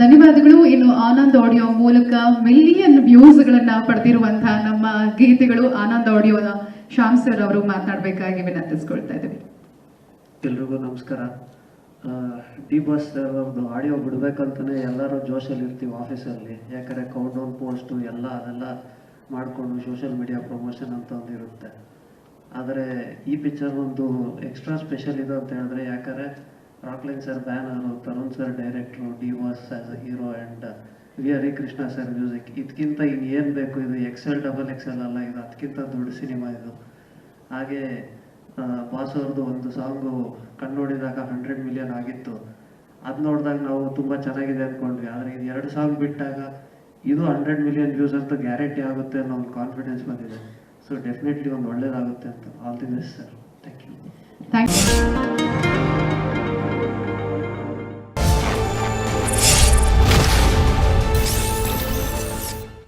ಧನ್ಯವಾದಗಳು. ಇನ್ನು ಆನಂದ್ ಆಡಿಯೋ ಮೂಲಕ ಮಿಲಿಯನ್ ವ್ಯೂಸ್ ಗಳನ್ನ ಪಡೆದಿರುವಂತಹ ನಮ್ಮ ಗೀತೆಗಳು ಆನಂದ್ ಆಡಿಯೋದ ಶ್ಯಾಮ್ ಸರ್ ಅವರು ಮಾತನಾಡಬೇಕಾಗಿ ವಿನಂತಿಸ್ಕೊಳ್ತಾ ಇದ್ದೀವಿ. ಎಲ್ರಿಗೂ ನಮಸ್ಕಾರ. ಡಿ ಬಾಸ್ ಸರ್ ಅವ್ರದ್ದು ಆಡಿಯೋ ಬಿಡ್ಬೇಕಂತಾನೆ ಎಲ್ಲರೂ ಜೋಶಲ್ಲಿ ಇರ್ತೀವಿ ಆಫೀಸಲ್ಲಿ. ಯಾಕಂದರೆ ಕೌಂಟ್ ಡೌನ್ ಪೋಸ್ಟು ಎಲ್ಲ ಅದೆಲ್ಲ ಮಾಡಿಕೊಂಡು ಸೋಷಿಯಲ್ ಮೀಡಿಯಾ ಪ್ರಮೋಷನ್ ಅಂತ ಒಂದು ಇರುತ್ತೆ. ಆದರೆ ಈ ಪಿಕ್ಚರ್ ಒಂದು ಎಕ್ಸ್ಟ್ರಾ ಸ್ಪೆಷಲ್ ಇದೆ ಅಂತ ಹೇಳಿದ್ರೆ ಯಾಕಂದರೆ Rockline sir banner Tarun sir director D boss as a hero and V Harikrishna sir music ಇದಕ್ಕಿಂತ ಇನ್ನೇನು ಬೇಕು ಇದು ಎಕ್ಸೆಲ್ ಡಬಲ್ ಎಕ್ಸೆಲ್ ಅಲ್ಲ ಇದು ಅದಕ್ಕಿಂತ ದೊಡ್ಡ ಸಿನಿಮಾ ಇದು. ಹಾಗೆ ಬಾಸ್ ಅವ್ರದ್ದು ಒಂದು ಸಾಂಗು ಕಣ್ಣು ನೋಡಿದಾಗ ಹಂಡ್ರೆಡ್ ಮಿಲಿಯನ್ ಆಗಿತ್ತು. ಅದು ನೋಡಿದಾಗ ನಾವು ತುಂಬ ಚೆನ್ನಾಗಿದೆ ಅಂದ್ಕೊಂಡ್ವಿ ಆದರೆ ಇದು ಎರಡು ಸಾಂಗ್ ಬಿಟ್ಟಾಗ ಇದು ಹಂಡ್ರೆಡ್ ಮಿಲಿಯನ್ ವ್ಯೂಸ್ ಅಂತ ಗ್ಯಾರಂಟಿ ಆಗುತ್ತೆ ಅನ್ನೋ ಒಂದು ಕಾನ್ಫಿಡೆನ್ಸ್ ಬಂದಿದೆ. ಸೊ ಡೆಫಿನೆಟ್ಲಿ ಒಂದು ಒಳ್ಳೇದಾಗುತ್ತೆ ಅಂತ. All the best sir thank you thank you